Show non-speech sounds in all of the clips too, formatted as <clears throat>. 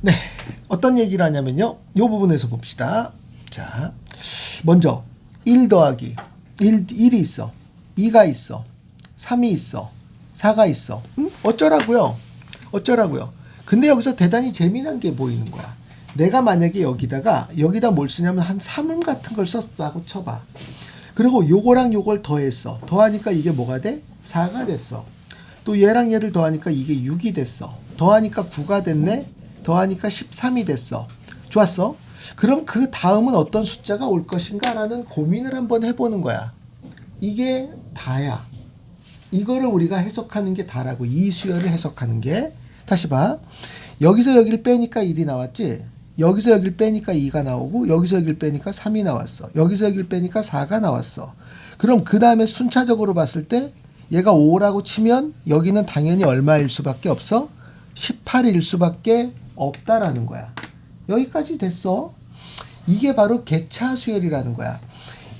네. 어떤 얘기를 하냐면요. 이 부분에서 봅시다. 자, 먼저 1 더하기 1, 1이 있어. 2가 있어. 3이 있어. 4가 있어. 음? 어쩌라고요? 어쩌라고요? 근데 여기서 대단히 재미난 게 보이는 거야. 내가 만약에 여기다가 여기다 뭘 쓰냐면 한 3음 같은 걸 썼다고 쳐봐. 그리고 요거랑 요걸 더했어. 더하니까 이게 뭐가 돼? 4가 됐어. 또 얘랑 얘를 더하니까 이게 6이 됐어. 더하니까 9가 됐네. 더하니까 13이 됐어. 좋았어. 그럼 그 다음은 어떤 숫자가 올 것인가 라는 고민을 한번 해보는 거야. 이게 다야. 이거를 우리가 해석하는 게 다라고 이 수열을 해석하는 게 다시 봐. 여기서 여기를 빼니까 1이 나왔지. 여기서 여기를 빼니까 2가 나오고 여기서 여기를 빼니까 3이 나왔어. 여기서 여기를 빼니까 4가 나왔어. 그럼 그 다음에 순차적으로 봤을 때 얘가 5라고 치면 여기는 당연히 얼마일 수밖에 없어? 18일 수밖에 없다라는 거야. 여기까지 됐어. 이게 바로 개차 수열이라는 거야.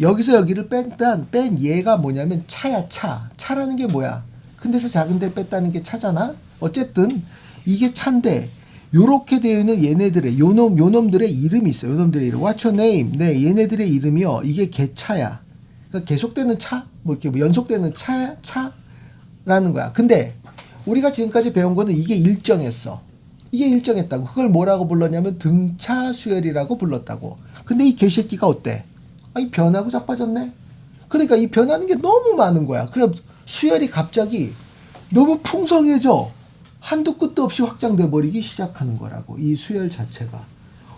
여기서 여기를 뺀단 뺀 얘가 뭐냐면 차야 차. 차라는 게 뭐야? 큰 데서 작은 데 뺐다는 게 차잖아. 어쨌든 이게 차인데 요렇게 되어 있는 얘네들의 요놈 요놈들의 이름이 있어요. 요놈들의 이름. What's your name? 네, 얘네들의 이름이요. 이게 개차야. 그러니까 계속되는 차, 뭐 이렇게 뭐 연속되는 차, 차라는 거야. 근데 우리가 지금까지 배운 거는 이게 일정했어. 이게 일정했다고. 그걸 뭐라고 불렀냐면 등차 수열이라고 불렀다고. 근데 이 개새끼가 어때? 아, 이 변하고 자빠졌네. 그러니까 이 변하는 게 너무 많은 거야. 그래 수열이 갑자기 너무 풍성해져. 한도 끝도 없이 확장돼 버리기 시작하는 거라고. 이 수열 자체가.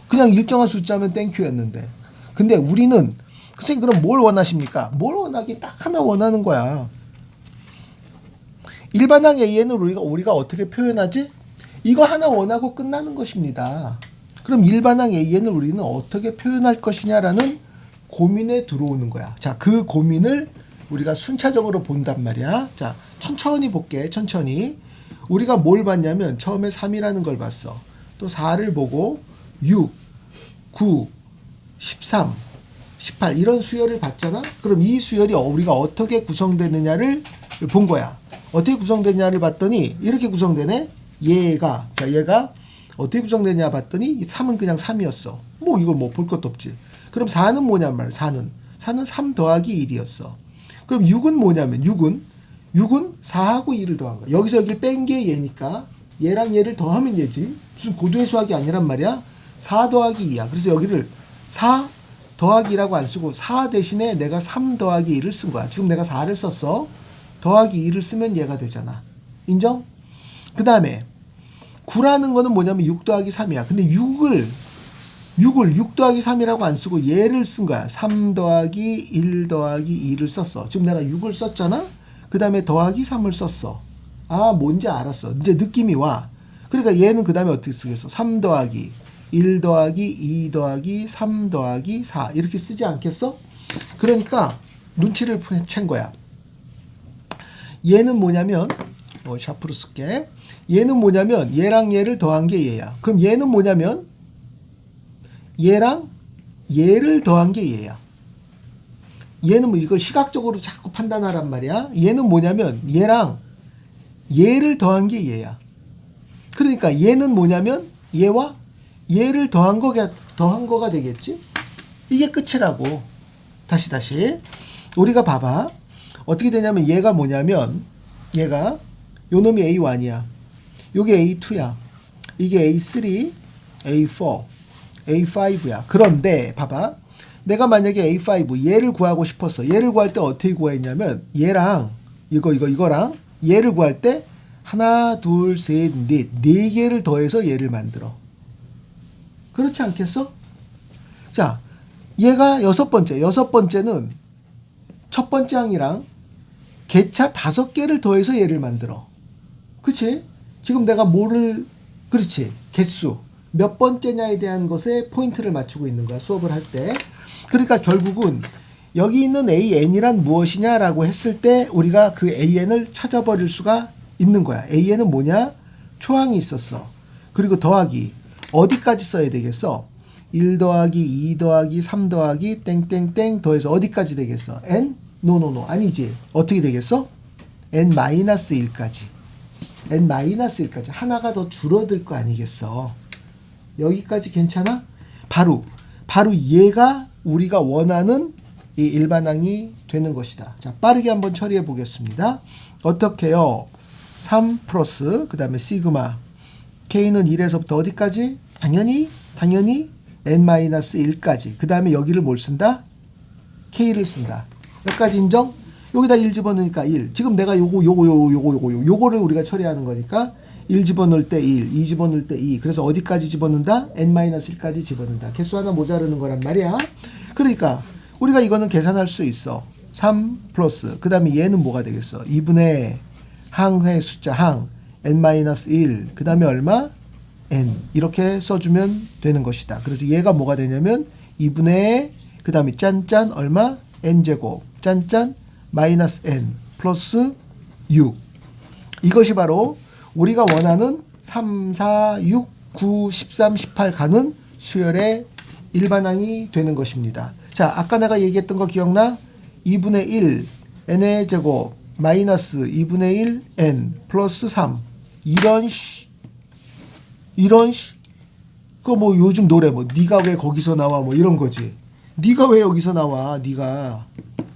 그냥 일정한 숫자면 땡큐였는데. 근데 우리는 선생님 그럼 뭘 원하십니까? 뭘 원하기 딱 하나 원하는 거야. 일반항 A에는 우리가 우리가 어떻게 표현하지? 이거 하나 원하고 끝나는 것입니다. 그럼 일반항 A에는 우리는 어떻게 표현할 것이냐라는 고민에 들어오는 거야. 자, 그 고민을 우리가 순차적으로 본단 말이야. 자, 천천히 볼게. 천천히. 우리가 뭘 봤냐면 처음에 3이라는 걸 봤어. 또 4를 보고 6, 9, 13, 18 이런 수열을 봤잖아. 그럼 이 수열이 어- 우리가 어떻게 구성되느냐를 본 거야. 어떻게 구성되냐를 봤더니 이렇게 구성되네. 얘가 자 얘가 어떻게 구성되냐 봤더니 3은 그냥 3이었어. 뭐 이거 뭐 볼 것도 없지. 그럼 4는 뭐냔 말이야. 4는 4는 3 더하기 1이었어. 그럼 6은 뭐냐면 6은 6은 4하고 2를 더한 거야. 여기서 여기를 뺀게 얘니까 얘랑 얘를 더하면 얘지. 무슨 고도의 수학이 아니란 말이야. 4 더하기 2야. 그래서 여기를 4 더하기 2라고 안 쓰고 4 대신에 내가 3 더하기 2를 쓴 거야. 지금 내가 4를 썼어. 더하기 2를 쓰면 얘가 되잖아. 인정? 그 다음에 9라는 거는 뭐냐면 6 더하기 3이야. 근데 6을 6을 6 더하기 3이라고 안 쓰고 얘를 쓴 거야. 3 더하기 1 더하기 2를 썼어. 지금 내가 6을 썼잖아? 그 다음에 더하기 3을 썼어. 아, 뭔지 알았어. 이제 느낌이 와. 그러니까 얘는 그 다음에 어떻게 쓰겠어? 3 더하기 1 더하기 2 더하기 3 더하기 4 이렇게 쓰지 않겠어? 그러니까 눈치를 챈 거야. 얘는 뭐냐면 어, 샤프로 쓸게. 얘는 뭐냐면 얘랑 얘를 더한 게 얘야. 그럼 얘는 뭐냐면 얘랑 얘를 더한 게 얘야. 얘는 뭐 이걸 시각적으로 자꾸 판단하란 말이야. 얘는 뭐냐면 얘랑 얘를 더한 게 얘야. 그러니까 얘는 뭐냐면 얘와 얘를 더한 거가 더한 거가 되겠지. 이게 끝이라고. 다시 다시 우리가 봐봐. 어떻게 되냐면 얘가 뭐냐면 얘가 요 놈이 A1이야. 요게 A2야. 이게 A3, A4, A5야. 그런데 봐봐. 내가 만약에 A5 얘를 구하고 싶었어. 얘를 구할 때 어떻게 구했냐면 얘랑 이거 이거 이거랑 얘를 구할 때 하나, 둘, 셋, 넷, 네 개를 더해서 얘를 만들어. 그렇지 않겠어? 자, 얘가 여섯 번째. 여섯 번째는 첫 번째 항이랑 개차 다섯 개를 더해서 얘를 만들어. 그치? 지금 내가 뭐를, 그렇지. 개수. 몇 번째냐에 대한 것에 포인트를 맞추고 있는 거야. 수업을 할 때. 그러니까 결국은 여기 있는 AN이란 무엇이냐라고 했을 때 우리가 그 AN을 찾아버릴 수가 있는 거야. AN은 뭐냐? 초항이 있었어. 그리고 더하기. 어디까지 써야 되겠어? 1 더하기 2 더하기 3 더하기 땡땡땡 더해서 어디까지 되겠어? n? 노노노 아니지. 어떻게 되겠어? n 마이너스 1까지. N 마이너스 1까지 하나가 더 줄어들 거 아니겠어. 여기까지 괜찮아? 바로 바로 얘가 우리가 원하는 이 일반항이 되는 것이다. 자, 빠르게 한번 처리해 보겠습니다. 어떻게요? 3 플러스 그다음에 시그마 k는 1에서부터 어디까지? 당연히 당연히 n-1까지. 그다음에 여기를 뭘 쓴다? k를 쓴다. 여기까지 인정? 여기다 1 집어넣으니까 1. 지금 내가 요거 요거 요거 요거 요거 요- 요거를 우리가 처리하는 거니까 1 집어넣을 때 1, 2 집어넣을 때 2. 그래서 어디까지 집어넣는다? n-1까지 집어넣는다. 개수 하나 모자르는 거란 말이야. 그러니까 우리가 이거는 계산할 수 있어. 3 플러스 그 다음에 얘는 뭐가 되겠어? 2분의 항의 숫자 항 n-1 그 다음에 얼마? n 이렇게 써주면 되는 것이다. 그래서 얘가 뭐가 되냐면 2분의 그 다음에 짠짠 얼마? n 제곱 짠짠 마이너스 n 플러스 6 이것이 바로 우리가 원하는 3, 4, 6, 9, 13, 18 가는 수열의 일반항이 되는 것입니다. 자, 아까 내가 얘기했던 거 기억나? 2분의 1 n의 제곱 마이너스 2분의 1 n 플러스 3 이런 시 이런 시 그거 뭐 요즘 노래 뭐 네가 왜 거기서 나와 뭐 이런 거지. 네가 왜 여기서 나와? 네가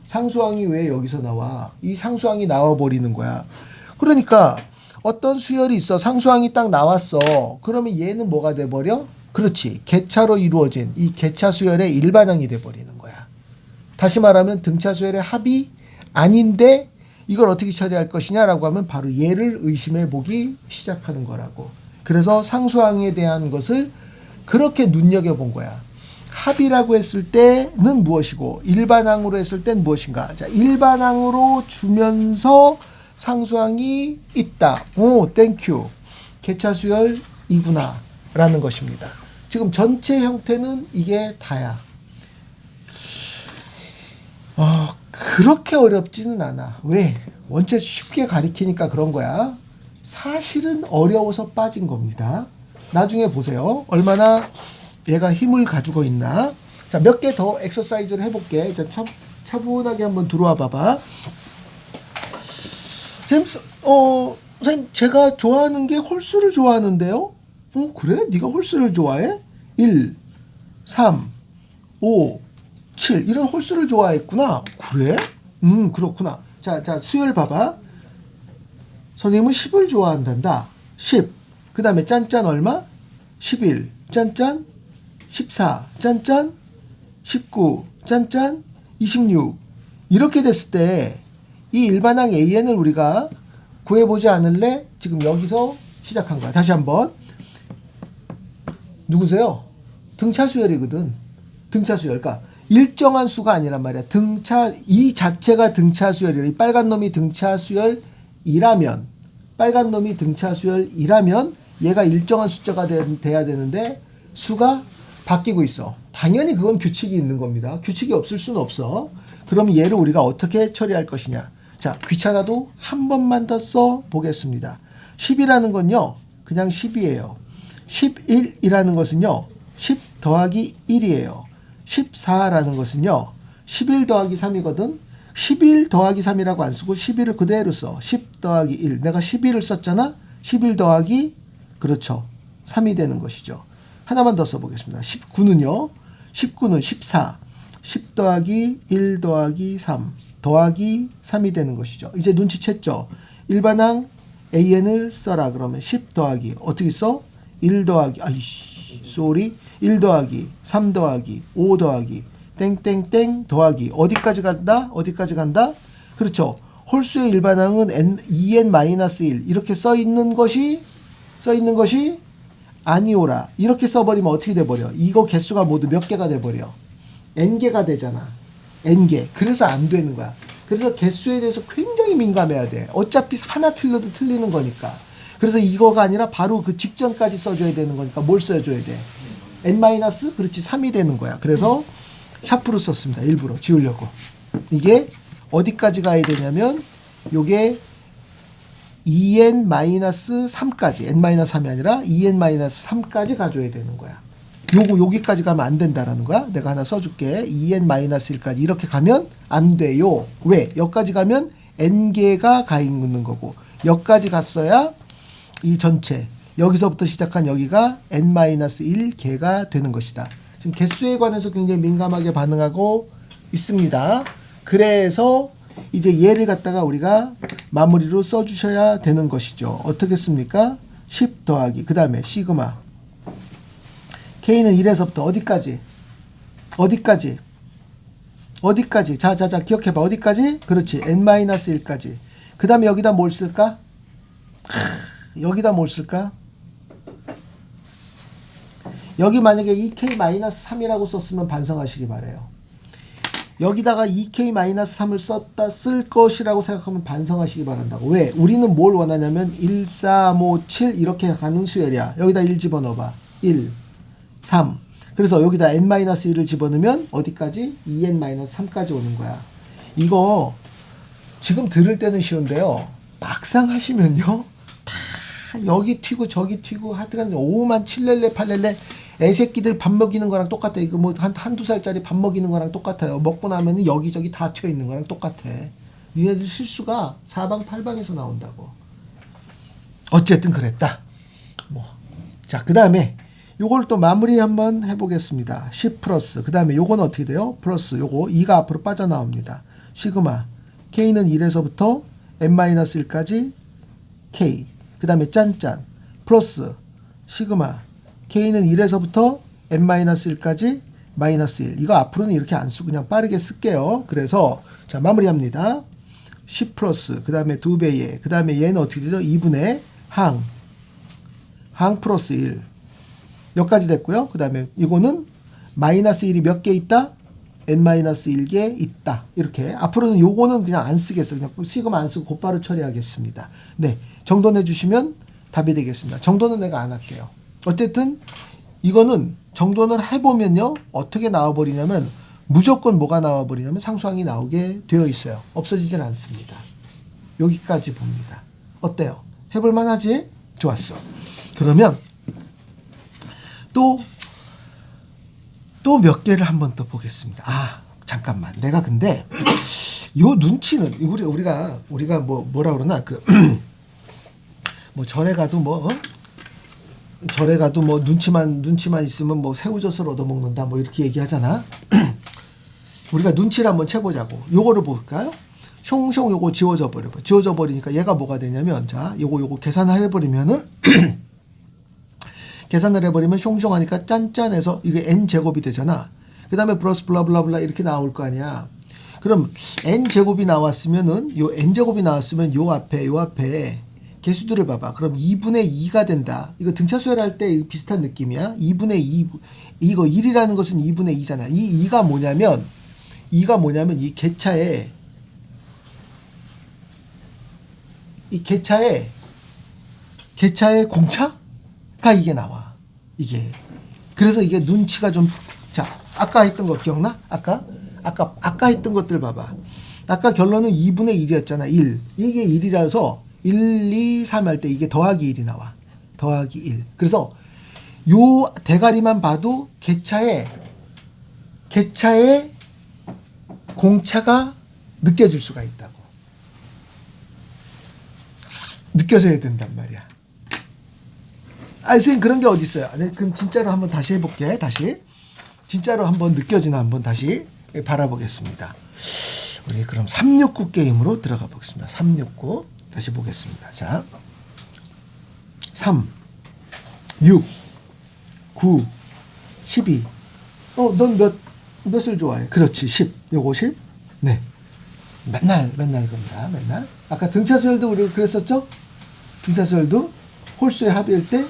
상수항이 왜 여기서 나와? 이 상수항이 나와 버리는 거야. 그러니까 어떤 수열이 있어. 상수항이 딱 나왔어. 그러면 얘는 뭐가 돼 버려? 그렇지. 개차로 이루어진 이 개차 수열의 일반항이 돼 버리는 거야. 다시 말하면 등차 수열의 합이 아닌데 이걸 어떻게 처리할 것이냐라고 하면 바로 얘를 의심해 보기 시작하는 거라고. 그래서 상수항에 대한 것을 그렇게 눈여겨 본 거야. 합이라고 했을 때는 무엇이고 일반항으로 했을 땐 무엇인가? 자, 일반항으로 주면서 상수항이 있다. 오, 땡큐. 개차 수열 이구나. 라는 것입니다. 지금 전체 형태는 이게 다야. 어, 그렇게 어렵지는 않아. 왜? 원체 쉽게 가리키니까 그런 거야. 사실은 어려워서 빠진 겁니다. 나중에 보세요. 얼마나 얘가 힘을 가지고 있나. 자, 몇 개 더 엑서사이즈를 해볼게. 자, 차, 차분하게 한번 들어와 봐봐. 쌤, 어, 선생님, 제가 좋아하는 게 홀수를 좋아하는데요? 어, 그래? 네가 홀수를 좋아해? 1, 3, 5, 7 이런 홀수를 좋아했구나. 그래? 음 그렇구나. 자, 자 수열 봐봐. 선생님은 10을 좋아한단다. 10. 그 다음에 짠짠 얼마? 11. 짠짠 14. 짠짠 19. 짠짠 26. 이렇게 됐을 때 이 일반항 AN을 우리가 구해보지 않을래? 지금 여기서 시작한 거야. 다시 한번. 누구세요? 등차 수열이거든. 등차 수열. 그러니까 일정한 수가 아니란 말이야. 등차 이 자체가 등차 수열이라. 이 빨간 놈이 등차 수열이라면 빨간 놈이 등차 수열이라면 얘가 일정한 숫자가 되, 돼야 되는데 수가 바뀌고 있어. 당연히 그건 규칙이 있는 겁니다. 규칙이 없을 수는 없어. 그럼 얘를 우리가 어떻게 처리할 것이냐? 자, 귀찮아도 한 번만 더 써 보겠습니다. 10이라는 건요. 그냥 10이에요. 11이라는 것은요. 10 더하기 1이에요. 14라는 것은요. 11 더하기 3이거든. 11 더하기 3이라고 안 쓰고 11을 그대로 써. 10 더하기 1. 내가 11을 썼잖아. 11 더하기 그렇죠. 3이 되는 것이죠. 하나만 더 써보겠습니다. 19는요. 19는 14. 10 더하기 1 더하기 3 더하기 3이 되는 것이죠. 이제 눈치챘죠. 일반항 AN을 써라 그러면 10 더하기 어떻게 써? 1 더하기 아이씨 쏘리 1 더하기 3 더하기 5 더하기 땡땡땡 더하기 어디까지 간다? 어디까지 간다? 그렇죠. 홀수의 일반항은 n 2n-1 이렇게 써 있는 것이 써 있는 것이 아니오라 이렇게 써버리면 어떻게 돼버려? 이거 개수가 모두 몇 개가 돼버려? n 개가 되잖아. n 개. 그래서 안 되는 거야. 그래서 개수에 대해서 굉장히 민감해야 돼. 어차피 하나 틀려도 틀리는 거니까. 그래서 이거가 아니라 바로 그 직전까지 써줘야 되는 거니까 뭘 써줘야 돼? n 마이너스 그렇지 3이 되는 거야. 그래서 샤프로 썼습니다. 일부러 지우려고. 이게 어디까지 가야 되냐면 요게 2n-3까지 n-3이 아니라 2n-3까지 가져야 되는 거야. 요거 여기까지 가면 안 된다라는 거야. 내가 하나 써줄게. 2n-1까지 이렇게 가면 안 돼요. 왜? 여기까지 가면 n 개가 가 있는 거고 여기까지 갔어야 이 전체 여기서부터 시작한 여기가 n-1 개가 되는 것이다. 지금 개수에 관해서 굉장히 민감하게 반응하고 있습니다. 그래서 이제 얘를 갖다가 우리가 마무리로 써주셔야 되는 것이죠. 어떻게 씁니까? 10 더하기 그 다음에 시그마 k는 1에서부터 어디까지? 어디까지? 어디까지? 자, 자, 자, 기억해봐. 어디까지? 그렇지. n-1까지. 그 다음에 여기다 뭘 쓸까? 크, 여기다 뭘 쓸까? 여기 만약에 2k-3이라고 썼으면 반성하시기 바래요. 여기다가 2k-3을 썼다 쓸 것이라고 생각하면 반성하시기 바란다고. 왜? 우리는 뭘 원하냐면 1, 3, 5, 7 이렇게 가는 수열이야. 여기다 1 집어넣어봐. 1, 3. 그래서 여기다 n-1을 집어넣으면 어디까지? 2n-3까지 오는 거야. 이거 지금 들을 때는 쉬운데요. 막상 하시면요. 다 여기 튀고 저기 튀고 하여튼 5만 7렐레 8렐레 애새끼들 밥 먹이는 거랑 똑같아. 이거 뭐 한 한두 살짜리 밥 먹이는 거랑 똑같아요. 먹고 나면은 여기저기 다 튀어 있는 거랑 똑같아. 니네들 실수가 사방팔방에서 나온다고. 어쨌든 그랬다. 뭐. 자, 그다음에 요걸 또 마무리 한번 해 보겠습니다. 10 플러스. 그 다음에 요건 어떻게 돼요? 플러스 요거 2가 앞으로 빠져나옵니다. 시그마. K는 1에서부터 n-1까지 K. 그 다음에 짠짠. 플러스 시그마. K는 1에서부터 n-1까지 마이너스 1. 이거 앞으로는 이렇게 안 쓰고 그냥 빠르게 쓸게요. 그래서 자 마무리합니다. 10 플러스 그 다음에 2배의 그 다음에 얘는 어떻게 되죠? 2분의 항. 항 플러스 1. 여기까지 됐고요. 그 다음에 이거는 마이너스 1이 몇 개 있다? n-1개 있다. 이렇게. 앞으로는 요거는 그냥 안 쓰겠어요. 그냥 시그마 안 쓰고 곧바로 처리하겠습니다. 네. 정도 내주시면 답이 되겠습니다. 정도는 내가 안 할게요. 어쨌든 이거는 정도는 해보면요. 어떻게 나와버리냐면 무조건 뭐가 나와버리냐면 상수항이 나오게 되어 있어요. 없어지질 않습니다. 여기까지 봅니다. 어때요? 해볼만 하지? 좋았어. 그러면 또, 또 몇 개를 한 번 더 보겠습니다. 아, 잠깐만. 내가 근데, 요 눈치는, 우리, 우리가, 우리가 뭐, 뭐라 그러나, 그, <clears throat> 뭐, 절에 가도 뭐, 어? 절에 가도 뭐, 눈치만, 눈치만 있으면 뭐, 새우젓을 얻어먹는다, 뭐, 이렇게 얘기하잖아. <clears throat> 우리가 눈치를 한번 채보자고. 요거를 볼까요? 숑숑 요거 지워져 버려. 지워져 버리니까 얘가 뭐가 되냐면, 자, 요거, 요거 계산을 해버리면은, <clears throat> 계산을 해버리면 숑숑 하니까 짠짠해서 이게 n 제곱이 되잖아. 그 다음에 플러스 블라블라블라 이렇게 나올 거 아니야. 그럼 n 제곱이 나왔으면은 요 n 제곱이 나왔으면 요 앞에 요 앞에 개수들을 봐봐. 그럼 2분의 2가 된다. 이거 등차 수열 할 때 비슷한 느낌이야. 2분의 2 이거 1이라는 것은 2분의 2잖아. 이 2가 뭐냐면 2가 뭐냐면 이 개차에 이 개차에 개차의 공차가 이게 나와. 이게 그래서 이게 눈치가 좀 자 아까 했던 거 기억나? 아까 아까 아까 했던 것들 봐봐. 아까 결론은 2분의 1이었잖아. 1 이게 1이라서 1, 2, 3 할 때 이게 더하기 1이 나와. 더하기 1. 그래서 요 대가리만 봐도 개차에 개차에 공차가 느껴질 수가 있다고. 느껴져야 된단 말이야. 아, 선생님 그런 게 어디 있어요? 네, 그럼 진짜로 한번 다시 해볼게. 다시 진짜로 한번 느껴지나 한번 다시 바라보겠습니다. 우리 그럼 369 게임으로 들어가 보겠습니다. 369 다시 보겠습니다. 자, 3, 6, 9, 12. 어, 넌 몇, 몇을 좋아해? 그렇지, 10. 요거 10? 네. 맨날, 맨날 겁니다. 맨날. 아까 등차수열도 우리 그랬었죠? 등차수열도 홀수의 합일 때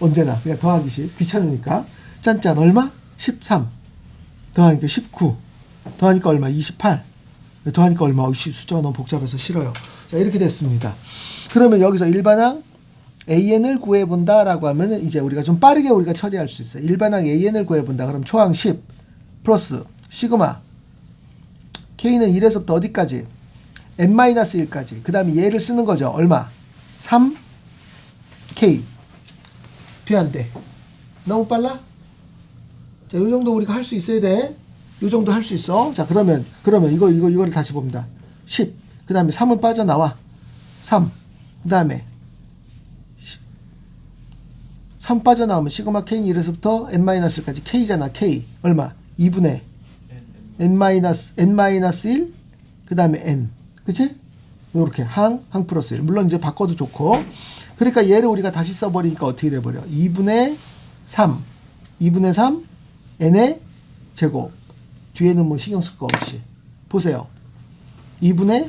언제나 그냥 더하기 식 귀찮으니까 짠짠 얼마? 13 더하니까 19 더하니까 얼마? 28 더하니까 얼마? 숫자가 너무 복잡해서 싫어요 자 이렇게 됐습니다 그러면 여기서 일반항 AN을 구해본다 라고 하면 이제 우리가 좀 빠르게 우리가 처리할 수 있어요 일반항 AN을 구해본다 그럼 초항 10 플러스 시그마 K는 1에서부터 어디까지? n-1까지 그 다음에 얘를 쓰는 거죠 얼마? 3K 돼, 안 돼? 너무 빨라? 자, 요 정도 우리가 할 수 있어야 돼. 요 정도 할 수 있어. 자, 그러면, 그러면 이거, 이거, 이거를 다시 봅니다. 10. 그 다음에 3은 빠져나와. 3. 그 다음에 3 빠져나오면 시그마 K는 1에서부터 n-1까지 K잖아 K. 얼마? 2분의 n-n-1 그 다음에 n. 그치? 이렇게 항, 항 플러스 1 물론 이제 바꿔도 좋고. 그러니까 얘를 우리가 다시 써버리니까 어떻게 돼버려? 2분의 3 2분의 3 n의 제곱. 뒤에는 뭐 신경 쓸 거 없이. 보세요. 2분의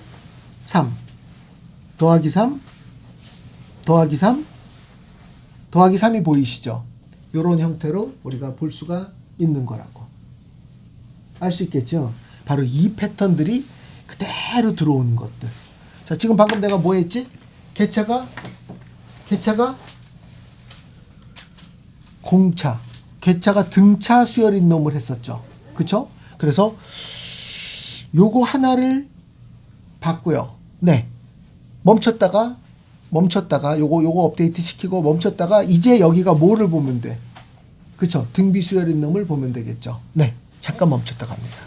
3 더하기 3 더하기 3 더하기 3이 보이시죠? 이런 형태로 우리가 볼 수가 있는 거라고 알 수 있겠죠? 바로 이 패턴들이 그대로 들어오는 것들 자 지금 방금 내가 뭐 했지? 개차가 개차가 공차 개차가 등차 수열인 놈을 했었죠 그쵸? 그래서 요거 하나를 봤고요 네 멈췄다가 멈췄다가 요거 요거 업데이트 시키고 멈췄다가 이제 여기가 뭐를 보면 돼? 그쵸? 등비 수열인 놈을 보면 되겠죠. 네. 잠깐 멈췄다 갑니다.